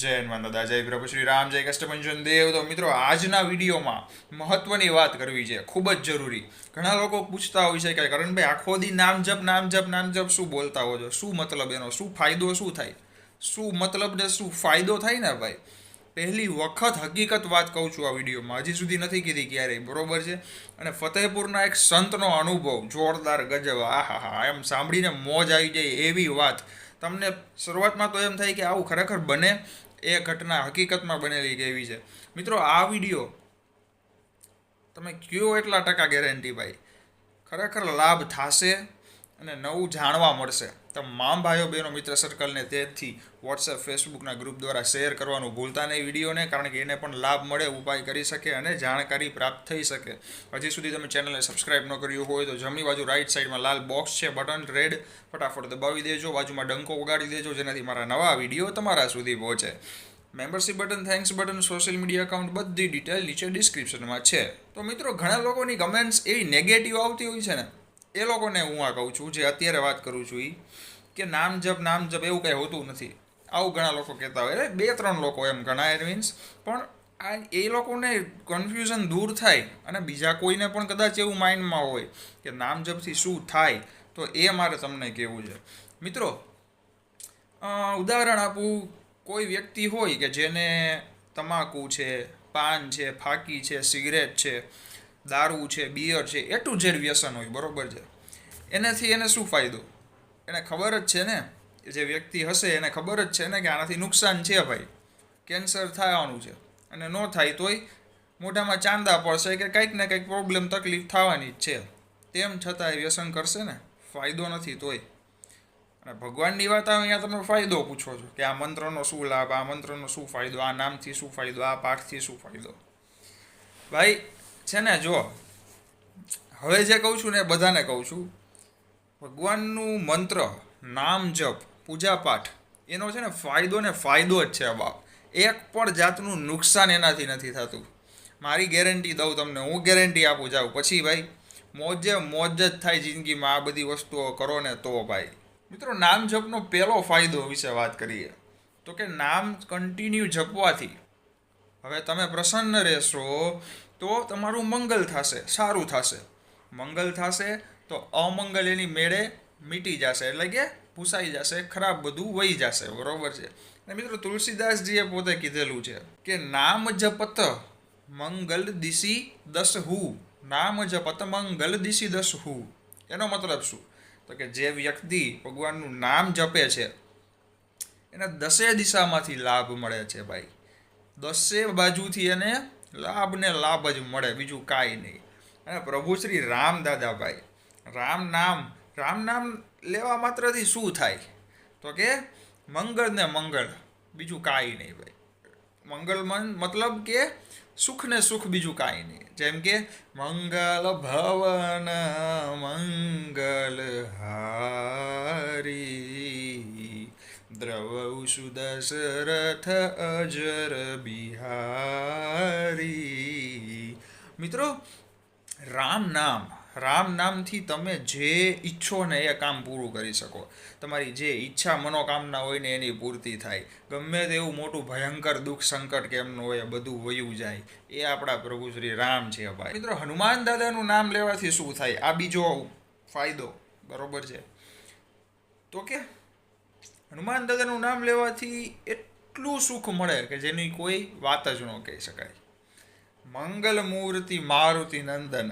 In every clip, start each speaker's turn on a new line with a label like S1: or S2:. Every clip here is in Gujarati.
S1: જય હનુમાન દાદા જય પ્રભુ શ્રી રામ, જય કષ્ટભંજન, દેવ. તો મિત્રો, આજના વિડીયોમાં મહત્વની વાત કરવી છે. ખૂબ જ જરૂરી. ઘણા લોકો પૂછતા હોય છે કે કરણભાઈ, આખો દી નામ જપ નામ જપ નામ જપ શું બોલતા હો છો? શું મતલબ એનો? શું ફાયદો શું થાય? શું મતલબ ને શું ફાયદો થાય ને ભાઈ? પહેલી વખત હકીકત વાત કહું છું આ વિડીયોમાં. હજી સુધી નથી કીધી ક્યારેય. બરોબર છે? અને ફતેહપુરના એક સંતનો અનુભવ. જોરદાર ગજબ. આહા હા એમ સાંભળીને મોજ આવી જાય એવી વાત તમને શરૂઆતમાં તો એમ થાય કે આવું ખરેખર બને, એ ઘટના હકીકતમાં બનેલી કેવી છે. મિત્રો, આ વીડિયો તમે કયો એટલા ટકા ગેરંટી ભાઈ? ખરેખર લાભ થશે અને નવું જાણવા મળશે. તમામ ભાઈઓ, બહેનો, મિત્ર સર્કલને તેથી વોટ્સએપ ફેસબુકના ગ્રુપ દ્વારા શેર કરવાનું ભૂલતા નહીં વિડીયોને, કારણ કે એને પણ લાભ મળે, ઉપાય કરી શકે અને જાણકારી પ્રાપ્ત થઈ શકે. હજી સુધી તમે ચેનલને સબસ્ક્રાઇબ ન કર્યું હોય તો જમણી બાજુ રાઈટ સાઈડમાં લાલ બોક્સ છે બટન રેડ ફટાફટ દબાવી દેજો. બાજુમાં ડંકો વગાડી દેજો, જેનાથી મારા નવા વીડિયો તમારા સુધી પહોંચે. Membership button thanks button social media account બધી ડિટેલ નીચે ડિસ્ક્રિપ્શનમાં છે. તો મિત્રો, ઘણા લોકોની કમેન્ટ્સ એવી નેગેટિવ આવતી હોય છે ને, એ લોકોને હું આ કહું છું, જે અત્યારે વાત કરું છું એ કે નામ જપ નામ જપ એવું કંઈ હોતું નથી. આવું ઘણા લોકો કહેતા હોય. બે, ત્રણ લોકો એમ ઘણા એર મીન્સ પણ આ એ લોકોને કન્ફ્યુઝન દૂર થાય અને બીજા કોઈને પણ કદાચ એવું માઇન્ડમાં હોય કે નામ જપથી શું થાય, તો એ મારે તમને કહેવું છે. મિત્રો ઉદાહરણ આપું. કોઈ વ્યક્તિ હોય કે જેને તમાકુ છે, પાન છે, ફાકી છે, સિગરેટ છે, દારૂ છે બિયર છે એ ટુ ઝેડ વ્યસન હોય, બરાબર છે. એનાથી એને શું ફાયદો? એને ખબર જ છે ને? જે વ્યક્તિ હશે એને ખબર જ છે ને કે આનાથી નુકસાન છે ભાઈ. કેન્સર થવાનું છે. અને ન થાય તોય મોઢામાં ચાંદા પડશે કે કંઈક ને કંઈક પ્રોબ્લેમ તકલીફ થવાની જ છે. તેમ છતાં એ વ્યસન કરશે ને? ફાયદો નથી તોય. અને ભગવાનની વાત આવે અહીંયા તમે ફાયદો પૂછો છો કે આ મંત્રનો શું લાભ, આ મંત્રનો શું ફાયદો, આ નામથી શું ફાયદો, આ પાઠથી શું ફાયદો? ભાઈ, છે ને જો હવે જે કહું છું ને બધાને કહું છું. ભગવાનનું મંત્ર, નામ જપ પૂજાપાઠ એનો છે ને ફાયદો ને ફાયદો જ છે બાપ. એક પણ જાતનું નુકસાન એનાથી નથી થતું. મારી ગેરંટી દઉં તમને, હું ગેરંટી આપું જાઉં પછી ભાઈ, મોજે મોજ જ થાય જિંદગીમાં આ બધી વસ્તુઓ કરો ને તો ભાઈ. મિત્રો, નામ જપનો પહેલો ફાયદો વિશે વાત કરીએ. તો કે નામ કન્ટિન્યુ જપવાથી. હવે તમે પ્રસન્ન રહેશો, તો તમારું મંગલ થશે, સારું થશે. મંગલ થશે તો અમંગલ એની મેળે મીટી જશે, એટલે કે પૂસાઈ જશે, ખરાબ બધું વહી જશે, બરોબર છે? અને મિત્રો તુલસીદાસજીએ પોતે કીધેલું છે કે નામ જપત મંગલ દિશી દસ હુ. નામ જપત મંગલ દિશી દસ હુ. એનો મતલબ શું? તો કે જે વ્યક્તિ ભગવાનનું નામ જપે છે, એને દસે દિશામાંથી લાભ મળે છે ભાઈ. દસે બાજુથી એને લાભ ને લાભ જ મળે, બીજું કાંઈ નહીં. અને પ્રભુ શ્રી રામ દાદાભાઈ રામ નામ રામ નામ લેવા માત્રથી શું થાય? તો કે મંગળ ને મંગળ, બીજું કાંઈ નહીં ભાઈ. મંગળ મન મતલબ કે સુખ ને સુખ બીજું કાંઈ નહીં. જેમ કે મંગલ ભવન, મંગલ હારી, દ્રવ સુદશરથ અજર બિહારી. મિત્રો, રામ નામ રામ નામથી તમે જે ઈચ્છો ને એ કામ પૂરું કરી શકો. તમારી જે ઈચ્છા મનોકામના હોય ને એની પૂર્તિ થાય. ગમે તેવું મોટું ભયંકર દુઃખ સંકટ કેમનું હોય બધું વયું જાય. એ આપણા પ્રભુ શ્રી રામ છે ભાઈ. મિત્રો, હનુમાન દાદાનું નામ લેવાથી શું થાય? આ બીજો ફાયદો. બરોબર છે? તો કે હનુમાન દાદાનું નામ લેવાથી એટલું સુખ મળે કે જેની કોઈ વાત જ ન કહી શકાય. મંગલ મૂર્તિ મારુતિ નંદન.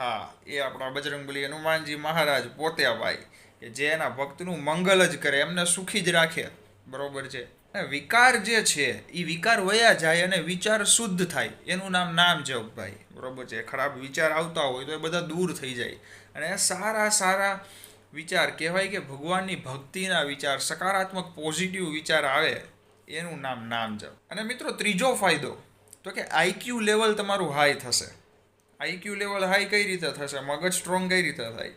S1: હા, એ આપણા બજરંગબલી હનુમાનજી મહારાજ પોતે ભાઈ કે જે એના ભક્તનું મંગલ જ કરે, એમને સુખી જ રાખે. બરોબર છે? અને વિકાર જે છે એ વિકાર વયા જાય અને વિચાર શુદ્ધ થાય. એનું નામ નામ જપભાઈ. બરોબર છે? ખરાબ વિચાર આવતા હોય તો એ બધા દૂર થઈ જાય. અને સારા સારા વિચાર, કહેવાય કે ભગવાનની ભક્તિના વિચાર, સકારાત્મક પોઝિટિવ વિચાર આવે, એનું નામ નામ જપ. અને મિત્રો ત્રીજો ફાયદો, તો કે આઈક્યુ લેવલ તમારું હાઈ થશે. આઈક્યુ લેવલ હાઈ કઈ રીતે થશે? મગજ સ્ટ્રોંગ કઈ રીતે થાય?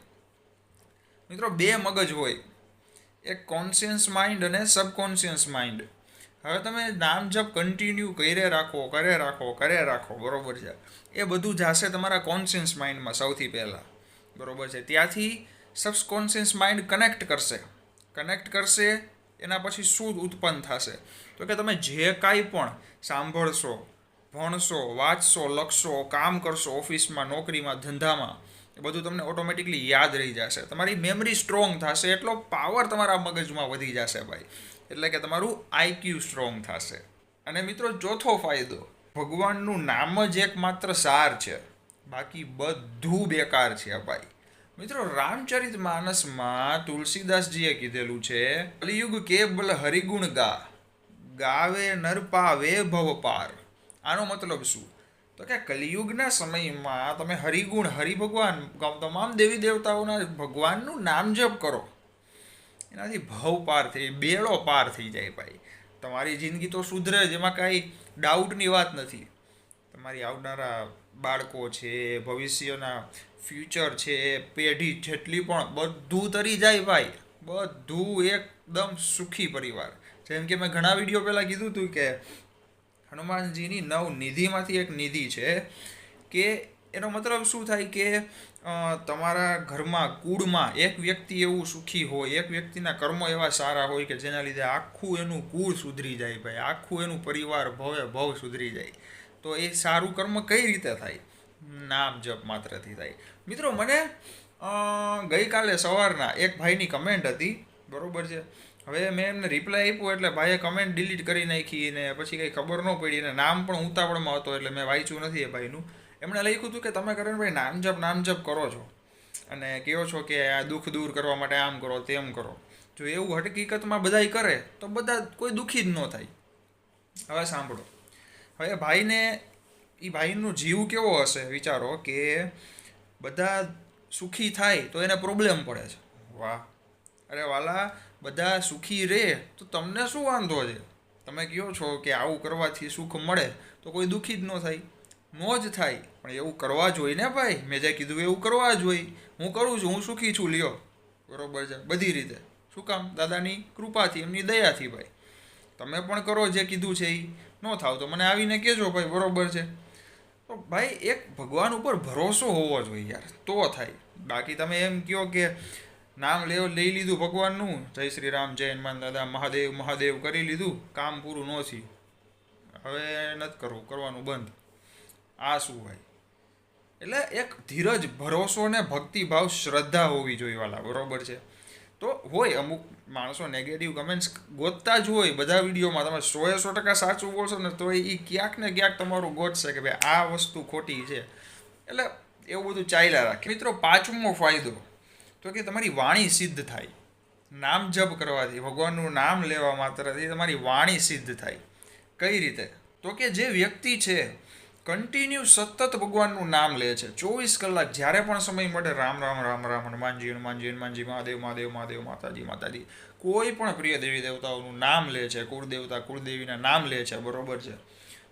S1: મિત્રો, બે મગજ હોય. એક કોન્શિયસ માઇન્ડ અને સબકોન્શિયસ માઇન્ડ હવે તમે નામ જપ કન્ટિન્યુ કરે રાખો કરે રાખો કરે રાખો. બરોબર છે? એ બધું જાશે તમારા કોન્શિયસ માઇન્ડમાં સૌથી પહેલાં. બરોબર છે? ત્યાંથી સબકોન્શિયસ માઇન્ડ કનેક્ટ કરશે. કનેક્ટ કરશે, એના પછી શું ઉત્પન્ન થશે? તો કે તમે જે કાંઈ પણ સાંભળશો ભણશો, વાંચશો, લખશો, કામ કરશો, ઓફિસમાં, નોકરીમાં, ધંધામાં, એ બધું તમને ઓટોમેટિકલી યાદ રહી જશે. તમારી મેમરી સ્ટ્રોંગ થશે, એટલો પાવર તમારા મગજમાં વધી જશે ભાઈ. એટલે કે તમારું આઈક્યુ સ્ટ્રોંગ થશે. અને મિત્રો, ચોથો ફાયદો, ભગવાનનું નામ જ એકમાત્ર સાર છે. બાકી બધું બેકાર છે ભાઈ. મિત્રો, રામચરિત માનસમાં તુલસીદાસજીએ કીધેલું છે, કલિયુગ કેબલ હરિગુણ ગા, ગાવે ભવ પાર. આનો મતલબ શું? તો કે કલિયુગના સમયમાં તમે હરિગુણ, હરિભગવાન તમામ દેવી દેવતાઓના ભગવાનનું નામ જપ કરો. એનાથી ભવ પાર થઈ બેડો પાર થઈ જાય ભાઈ. તમારી જિંદગી તો સુધરે જ એમાં કાંઈ ડાઉટની વાત નથી. તમારી આવનારા બાળકો છે, ભવિષ્યના ફ્યુચર છે, પેઢી જેટલી પણ બધું તરી જાય ભાઈ. બધું એકદમ સુખી પરિવાર. જેમ કે મેં ઘણા વીડિયો પહેલાં કીધું હતું કે હનુમાનજીની નવ નિધિમાંથી એક નિધિ છે કે એનો મતલબ શું થાય કે તમારા ઘરમાં કુળમાં એક વ્યક્તિ એવું સુખી હોય, એક વ્યક્તિના કર્મો એવા સારા હોય કે જેના લીધે આખું એનું કુળ સુધરી જાય ભાઈ, આખું એનું પરિવાર ભવે, ભવ સુધરી જાય. તો એ સારું કર્મ કઈ રીતે થાય? નામ જપ માત્રથી થાય. મિત્રો મને ગઈકાલે સવારના એક ભાઈની કમેન્ટ હતી, બરોબર છે? હવે મેં એમને રિપ્લાય આપ્યો એટલે ભાઈએ કમેન્ટ ડિલીટ કરી નાખી ને પછી કંઈ ખબર ન પડી અને નામ પણ ઉતાવળમાં હતો એટલે મેં વાંચ્યું નથી એ ભાઈનું. એમણે લખ્યું હતું કે તમે કરણભાઈ નામ જપ નામ જપ કરો છો અને કહો છો કે આ દુઃખ દૂર કરવા માટે આમ કરો તેમ કરો. જો એવું હકીકતમાં બધાય કરે તો બધા કોઈ દુઃખી જ ન થાય. હવે સાંભળો. હવે ભાઈને એ ભાઈનું જીવ કેવો હશે વિચારો કે બધા સુખી થાય તો એને પ્રોબ્લેમ પડે છે. વાહ. અરે વાલા બધા સુખી રહે, તો તમને શું વાંધો છે? તમે કહો છો કે આવું કરવાથી સુખ મળે, તો કોઈ દુઃખી જ ન થાય. નો જ થાય, પણ એવું કરવા જોઈએ ને ભાઈ? મેં જે કીધું એવું કરવા જોઈએ હું કરું છું, હું સુખી છું, લ્યો. બરોબર છે, બધી રીતે. શું કામ? દાદાની કૃપાથી, એમની દયાથી ભાઈ. તમે પણ કરો જે કીધું છે એ ન થાવ તો મને આવીને કહેજો ભાઈ, બરોબર છે. તો ભાઈ, એક ભગવાન ઉપર ભરોસો હોવો જોઈએ યાર, તો થાય. બાકી તમે એમ કહો કે નામ લેવ, લઈ લીધું ભગવાનનું. જય શ્રી રામ, જય હનુમાન દાદા, મહાદેવ મહાદેવ કરી લીધું. કામ પૂરું ન થયું. હવે નથી કરવું, કરવાનું બંધ. આ શું ભાઈ એટલે એક ધીરજ, ભરોસો ને ભક્તિભાવ શ્રદ્ધા હોવી જોઈએ વાલા, બરોબર છે? તો હોય અમુક માણસો નેગેટિવ કમેન્ટ્સ ગોતતા જ હોય. બધા વિડીયોમાં તમે સોએ સો ટકા સાચું બોલશો ને તો એ ક્યાંક ને ક્યાંક તમારું ગોતશે કે ભાઈ આ વસ્તુ ખોટી છે. એટલે એવું બધું ચાલ્યા રાખે. મિત્રો પાંચમો ફાયદો. તો કે તમારી વાણી સિદ્ધ થાય. નામ જપ કરવાથી, ભગવાનનું નામ લેવા માત્રથી તમારી વાણી સિદ્ધ થાય. કઈ રીતે? તો કે જે વ્યક્તિ છે કન્ટિન્યુ સતત ભગવાનનું નામ લે છે. ચોવીસ કલાક જ્યારે પણ સમય મળે, રામ રામ રામ રામ હનુમાનજી હનુમાનજી હનુમાનજી મહાદેવ મહાદેવ મહાદેવ, માતાજી માતાજી. કોઈ પણ પ્રિય દેવી દેવતાઓનું નામ લે છે, કુળદેવતા, કુળદેવીના નામ લે છે, બરોબર છે.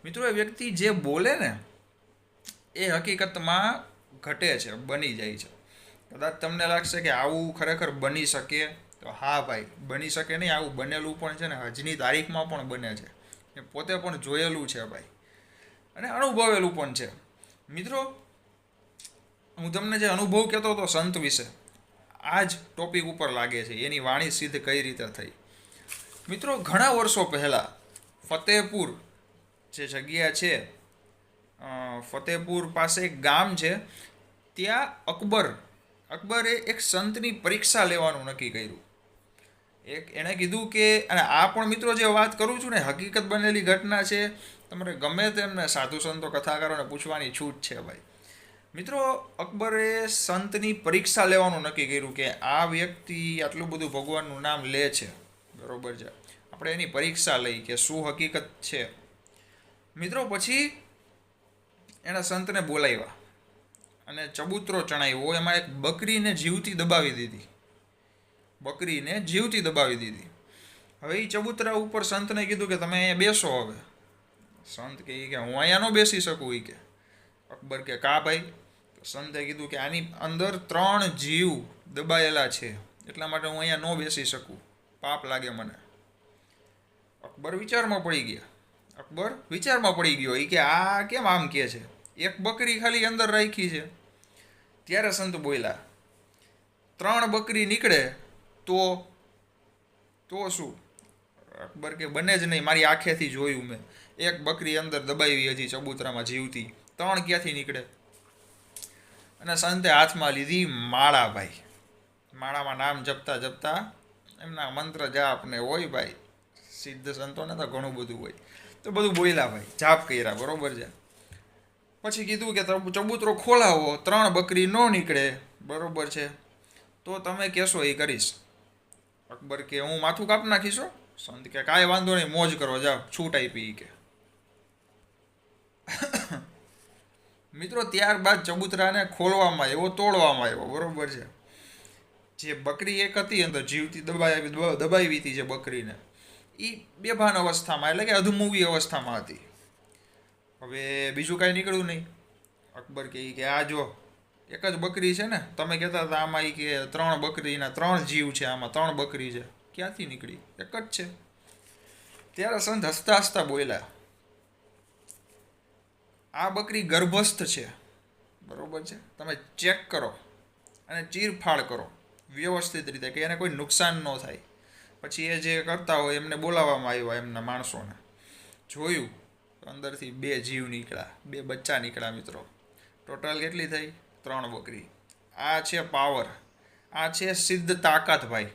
S1: મિત્રો, એ વ્યક્તિ જે બોલે ને, એ હકીકતમાં ઘટે છે, બની જાય છે. કદાચ તમને લાગશે કે આવું ખરેખર બની શકે. તો હા ભાઈ, બની શકે નહીં. આવું બનેલું પણ છે ને આજની તારીખમાં પણ બને છે. એ પોતે પણ જોયેલું છે ભાઈ. અને અનુભવેલું પણ છે. મિત્રો, હું તમને જે અનુભવ કહેતો હતો સંત વિશે આ જ ટોપિક ઉપર લાગે છે. એની વાણી સિદ્ધ કઈ રીતે થઈ? મિત્રો, ઘણા વર્ષો પહેલાં ફતેહપુર જે જગ્યા છે ફતેહપુર પાસે એક ગામ છે. ત્યાં અકબર અકબરે એક સંતની પરીક્ષા લેવાનું નક્કી કર્યું. એક એણે કીધું કે, અને આ પણ મિત્રો જે વાત કરું છું ને, હકીકત બનેલી ઘટના છે. તમારે ગમે તેમને સાધુ સંતો, કથાકારોને પૂછવાની છૂટ છે ભાઈ. મિત્રો, અકબરે સંતની પરીક્ષા લેવાનું નક્કી કર્યું કે આ વ્યક્તિ આટલું બધું ભગવાનનું નામ લે છે. બરોબર છે. આપણે એની પરીક્ષા લઈ કે શું હકીકત છે. મિત્રો, પછી એણે સંતને બોલાવ્યા. અને ચબૂતરો ચણાવ્યો એમાં એક બકરીને જીવતી દબાવી દીધી. બકરીને જીવતી દબાવી દીધી. હવે એ ચબૂતરા ઉપર સંતને કીધું કે તમે અહીંયા બેસો હવે. સંત કહે કે હું અહીંયા ન બેસી શકું એ કે. અકબર કે કા ભાઈ? સંતે કીધું કે આની અંદર ત્રણ જીવ દબાયેલા છે. એટલા માટે હું અહીંયા ન બેસી શકું. પાપ લાગે મને. અકબર વિચારમાં પડી ગયા. અકબર વિચારમાં પડી ગયો. એ કે આ કેમ આમ કે છે? એક બકરી ખાલી અંદર રાખી છે. ત્યારે સંત બોલ્યા, ત્રણ બકરી નીકળે તો તો શું? અકબર કે, બને જ નહીં, મારી આંખેથી જોયું મેં. એક બકરી અંદર દબાવી હજી ચબૂતરામાં જીવતી. ત્રણ ક્યાંથી નીકળે? અને સંતે હાથમાં લીધી માળા ભાઈ. માળામાં નામ જપતા જપતા એમના મંત્ર જાપ ને હોય ભાઈ. સિદ્ધ સંતોને તો ઘણું બધું હોય. તો બધું બોલ્યા ભાઈ. જાપ કર્યા, બરોબર છે? પછી કીધું કે ચબૂતરો ખોલાવો, ત્રણ બકરી ન નીકળે. બરોબર છે. તો તમે કહેશો એ કરીશ. અકબર કે, હું માથું કાપ નાખીશો સંત કે, કાંઈ વાંધો નહીં, મોજ કરો, જાઓ. છૂટ આપી કે. મિત્રો, ત્યારબાદ ચબૂતરાને ખોલવામાં આવ્યો, તોડવામાં આવ્યો. બરોબર છે. જે બકરી એક હતી અંદર જીવતી દબાવી દબાવી હતી જે બકરીને. એ બેભાન અવસ્થામાં, એટલે કે અધમૂવી અવસ્થામાં હતી. હવે બીજું કાંઈ નીકળ્યું નહીં. અકબર કહે કે, આ જો, એક જ બકરી છે ને? તમે કહેતા હતા, આમાં એ કે ત્રણ બકરીના ત્રણ જીવ છે આમાં, ત્રણ બકરી છે. ક્યાંથી નીકળી? એક જ છે. ત્યારે સંત હસતા હસતા બોલ્યા, આ બકરી ગર્ભસ્થ છે. બરોબર છે? તમે ચેક કરો અને ચીરફાડ કરો. વ્યવસ્થિત રીતે, કે એને કોઈ નુકસાન ન થાય. પછી એ જે કરતા હોય, એમને બોલાવવામાં આવ્યા એમના માણસોને. જોયું અંદરથી બે જીવ નીકળ્યા, બે બચ્ચા નીકળ્યા મિત્રો. ટોટલ કેટલી થઈ? ત્રણ બકરી. આ છે પાવર આ છે સિદ્ધ તાકાત ભાઈ.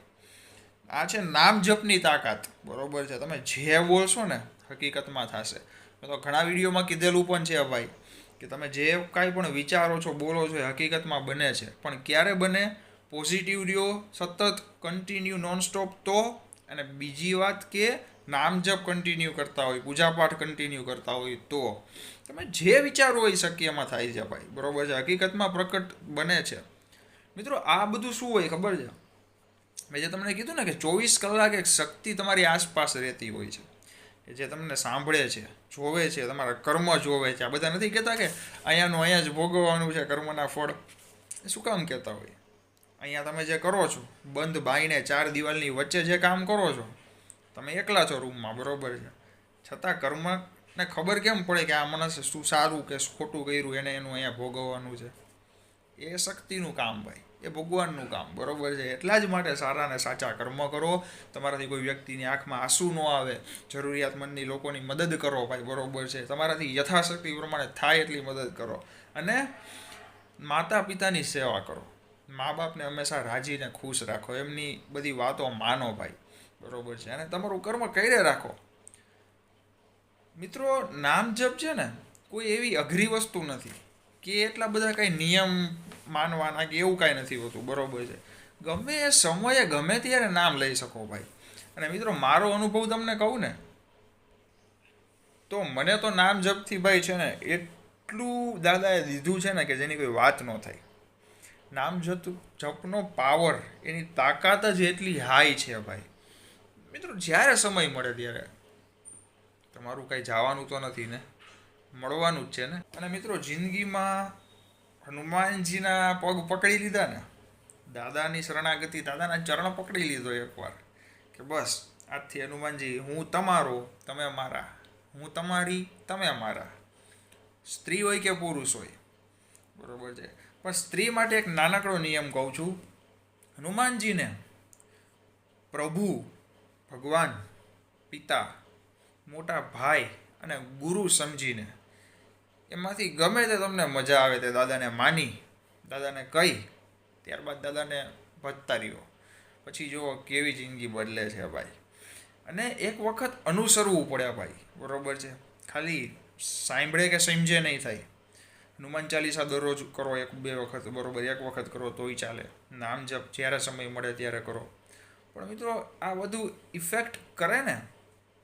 S1: આ છે નામ જપની તાકાત. બરોબર છે. તમે જે બોલશો ને, હકીકતમાં થશે. તો ઘણા વિડીયોમાં કીધેલું પણ છે ભાઈ, કે તમે જે કાંઈ પણ વિચારો છો, બોલો છો, એ હકીકતમાં બને છે. પણ ક્યારે બને? પોઝિટિવ રહ્યો, સતત કન્ટિન્યુ નોનસ્ટોપ તો, અને બીજી વાત કે નામ જપ કન્ટિન્યુ કરતા હોય પૂજાપાઠ કન્ટિન્યુ કરતા હોય તો તમે જે વિચારો હોય શક્યમાં થાય છે ભાઈ. બરોબર છે? હકીકતમાં પ્રકટ બને છે. મિત્રો, આ બધું શું હોય ખબર છે? મેં જે તમને કીધું ને કે ચોવીસ કલાક એક શક્તિ તમારી આસપાસ રહેતી હોય છે. કે જે તમને સાંભળે છે, જોવે છે, તમારા કર્મ જોવે છે. આ બધા નથી કહેતા કે અહીંયાનું અહીંયા જ ભોગવવાનું છે કર્મના ફળ. શું કામ કહેતા હોય? અહીંયા તમે જે કરો છો, બંધ બાઈને ચાર દિવાલની વચ્ચે જે કામ કરો છો તમે એકલા છો રૂમમાં, બરોબર છે. છતાં કર્મને ખબર કેમ પડે કે આ માણસે શું સારું કે ખોટું કર્યું એને એનું અહીંયા ભોગવવાનું છે? એ શક્તિનું કામ ભાઈ, એ ભગવાનનું કામ, બરોબર છે. એટલા જ માટે સારા અને સાચા કર્મ કરો. તમારાથી કોઈ વ્યક્તિની આંખમાં આંસુ ન આવે. જરૂરિયાતમંદની લોકોની મદદ કરો ભાઈ, બરોબર છે. તમારાથી યથાશક્તિ પ્રમાણે થાય એટલી મદદ કરો. અને માતા પિતાની સેવા કરો. મા બાપને હંમેશા રાજીને ખુશ રાખો. એમની બધી વાતો માનો ભાઈ. બરોબર છે. અને તમારું કર્મ કરે રાખો. મિત્રો, નામ જપ છે ને, કોઈ એવી અઘરી વસ્તુ નથી કે એટલા બધા કાંઈ નિયમ માનવાના કે એવું કાંઈ નથી હોતું. બરોબર છે. ગમે એ સમયે ગમે ત્યારે નામ લઈ શકો ભાઈ. અને મિત્રો, મારો અનુભવ તમને કહું ને, તો મને તો નામ જપથી ભાઈ છે ને, એટલું દાદાએ દીધું છે ને કે જેની કોઈ વાત ન થાય. નામ જપ જપનો પાવર એની તાકાત જ એટલી હાઈ છે ભાઈ. મિત્રો, જ્યારે સમય મળે ત્યારે. તમારું કાંઈ જવાનું તો નથી ને. મળવાનું જ છે ને. અને મિત્રો, જિંદગીમાં હનુમાનજીના પગ પકડી લીધા ને. દાદાની શરણાગતિ, દાદાના ચરણ પકડી લીધો એકવાર. કે બસ, આજથી હનુમાનજી, હું તમારો, તમે મારા. હું તમારી, તમે મારા. સ્ત્રી હોય કે પુરુષ હોય. બરોબર છે. પણ સ્ત્રી માટે એક નાનકડો નિયમ કહું છું. હનુમાનજીને પ્રભુ ભગવાન, પિતા, મોટા ભાઈ અને ગુરુ સમજીને. એમાંથી ગમે તે તમને મજા આવે તે દાદાને માની, દાદાને કહી, ત્યારબાદ દાદાને ભજતા રહ્યો. પછી જુઓ કેવી જિંદગી બદલે છે ભાઈ. અને એક વખત અનુસરવું પડે ભાઈ, બરોબર છે? ખાલી સાંભળે કે સમજે નહીં થાય. હનુમાન ચાલીસા દરરોજ કરો, એક બે વખત બરોબર, એક વખત કરો, તોય ચાલે. નામ જપ જ્યારે સમય મળે ત્યારે કરો. પણ મિત્રો, આ બધું ઇફેક્ટ કરે ને,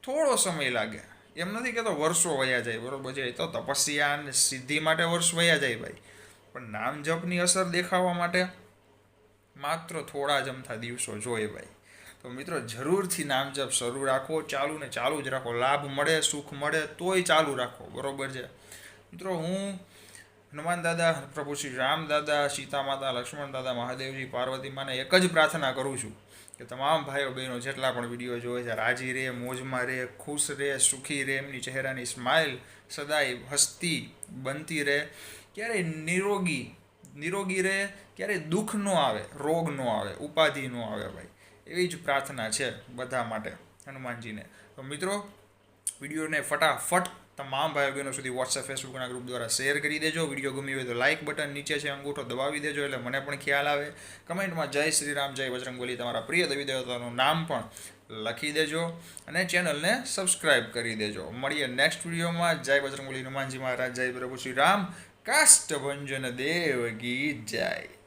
S1: થોડો સમય લાગે. એમ નથી કહેતો વર્ષો વયા જાય, બરોબર છે? તો તપસ્યા અને સિદ્ધિ માટે વર્ષ વયા જાય ભાઈ. પણ નામ જપની અસર દેખાવા માટે માત્ર થોડા જ અમથા દિવસો જોઈએ ભાઈ. તો મિત્રો, જરૂરથી નામ જપ શરૂ રાખો, ચાલુ ને ચાલુ જ રાખો. લાભ મળે, સુખ મળે, તોય ચાલુ રાખો, બરોબર છે? મિત્રો, હું હનુમાન દાદા, પ્રભુ શ્રી રામ દાદા, સીતા માતા, લક્ષ્મણ દાદા, મહાદેવજી, પાર્વતી માને એક જ પ્રાર્થના કરું છું. કે તમામ ભાઈઓ બહેનો જેટલા પણ વીડિયો જોવે છે, રાજી રહે મોજમાં રહે ખુશ રહે સુખી રહે એમની ચહેરાની સ્માઇલ સદાય હસતી બનતી રહે. ક્યારેય નિરોગી નિરોગી રહે, ક્યારેય દુઃખ ન આવે, રોગ ન આવે, ઉપાધિ ન આવે ભાઈ. એવી જ પ્રાર્થના છે બધા માટે હનુમાનજીને. તો મિત્રો, વિડીયોને ફટાફટ તમામ ભાઈ બહેનો સુધી વોટ્સએપ ફેસબુકના ગ્રુપ દ્વારા શેર કરી દેજો. વીડિયો ગમી હોય તો લાઇક બટન નીચે છે, અંગૂઠો દબાવી દેજો એટલે મને પણ ખ્યાલ આવે. કમેન્ટમાં જય શ્રી રામ, જય બજરંગબલી તમારા પ્રિય દેવી દેવતાનું નામ પણ લખી દેજો અને ચેનલને સબસ્ક્રાઇબ કરી દેજો. મળીએ નેક્સ્ટ વિડીયોમાં જય બજરંગબલી હનુમાનજી મહારાજ, જય પ્રભુ શ્રી રામ. કાષ્ટભંજન દેવ ગી જય.